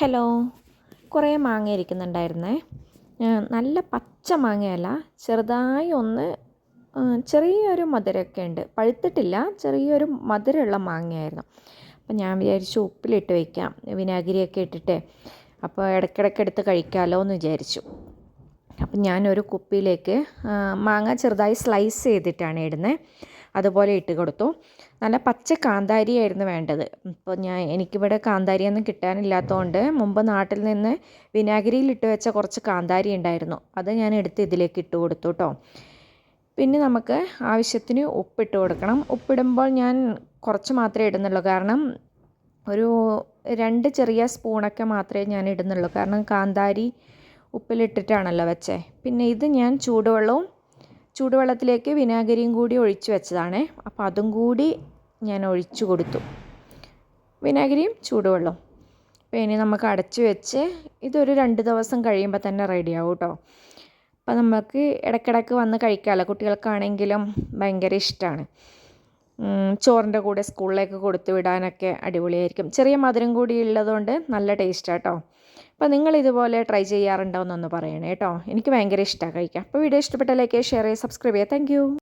Hello. കുറേ മാങ്ങ ഇരിക്കുന്നുണ്ടായിരുന്നേ. നല്ല പച്ച മാങ്ങയല്ല. ചെറുതായി ഒന്ന് ചെറിയൊരു മധുരമൊക്കെ ഉണ്ട്. പഴുത്തിട്ടില്ല ചെറിയൊരു മധുരമുള്ള മാങ്ങയായിരുന്നു. അപ്പം ഞാൻ വിചാരിച്ചു ഉപ്പിലിട്ട് വയ്ക്കാം വിനാഗിരിയൊക്കെ ഇട്ടിട്ട്. അപ്പോൾ ഇടയ്ക്കിടയ്ക്ക് എടുത്ത് കഴിക്കാമല്ലോ എന്ന് വിചാരിച്ചു. അപ്പം ഞാനൊരു കുപ്പിയിലേക്ക് മാങ്ങ ചെറുതായി സ്ലൈസ് ചെയ്തിട്ടാണ് ഇടുന്നത് അതുപോലെ ഇട്ട് കൊടുത്തു. നല്ല പച്ച കാന്താരിയായിരുന്നു വേണ്ടത്. ഇപ്പോൾ ഞാൻ എനിക്കിവിടെ കാന്താരിയൊന്നും കിട്ടാനില്ലാത്തതുകൊണ്ട് മുമ്പ് നാട്ടിൽ നിന്ന് വിനാഗിരിയിൽ ഇട്ട് വെച്ച കുറച്ച് കാന്താരി ഉണ്ടായിരുന്നു. അത് ഞാൻ എടുത്ത് ഇതിലേക്ക് ഇട്ട് കൊടുത്തു കേട്ടോ പിന്നെ നമുക്ക് ആവശ്യത്തിന് ഉപ്പിട്ട് കൊടുക്കണം. ഉപ്പിടുമ്പോൾ ഞാൻ കുറച്ച് മാത്രമേ ഇടുന്നുള്ളൂ. കാരണം ഒരു രണ്ട് ചെറിയ സ്പൂണൊക്കെ മാത്രമേ ഞാൻ ഇടുന്നുള്ളൂ. കാരണം കാന്താരി ഉപ്പിലിട്ടിട്ടാണല്ലോ വെച്ചേ. പിന്നെ ഇത് ഞാൻ ചൂടുവെള്ളവും ചൂടുവെള്ളത്തിലേക്ക് വിനാഗിരിയും കൂടി ഒഴിച്ച് വെച്ചതാണ്. അപ്പോൾ അതും കൂടി ഞാൻ ഒഴിച്ചു കൊടുത്തു. വിനാഗിരിയും ചൂടുവെള്ളവും. അപ്പോൾ ഇനി നമുക്ക് അടച്ചു വെച്ച് ഇതൊരു രണ്ട് ദിവസം കഴിയുമ്പോൾ തന്നെ റെഡിയാവും കേട്ടോ അപ്പോൾ നമുക്ക് ഇടയ്ക്കിടയ്ക്ക് വന്ന് കഴിക്കാമല്ലോ. കുട്ടികൾക്കാണെങ്കിലും ഭയങ്കര ഇഷ്ടമാണ്. ചോറിന്റെ കൂടെ സ്കൂളിലേക്ക് കൊടുത്തു വിടാനൊക്കെ അടിപൊളിയായിരിക്കും. ചെറിയ മധുരം കൂടി ഉള്ളതുകൊണ്ട് നല്ല ടേസ്റ്റാണ് കേട്ടോ അപ്പോൾ നിങ്ങൾ ഇതുപോലെ ട്രൈ ചെയ്യാറുണ്ടോ എന്നൊന്ന് പറയണേ കേട്ടോ എനിക്ക് ഭയങ്കര ഇഷ്ടമാണ് കഴിക്കാം അപ്പോൾ വീഡിയോ ഇഷ്ടപ്പെട്ട ലൈക്ക് ഷെയർ ചെയ്യുക സബ്സ്ക്രൈബ് ചെയ്യുക താങ്ക്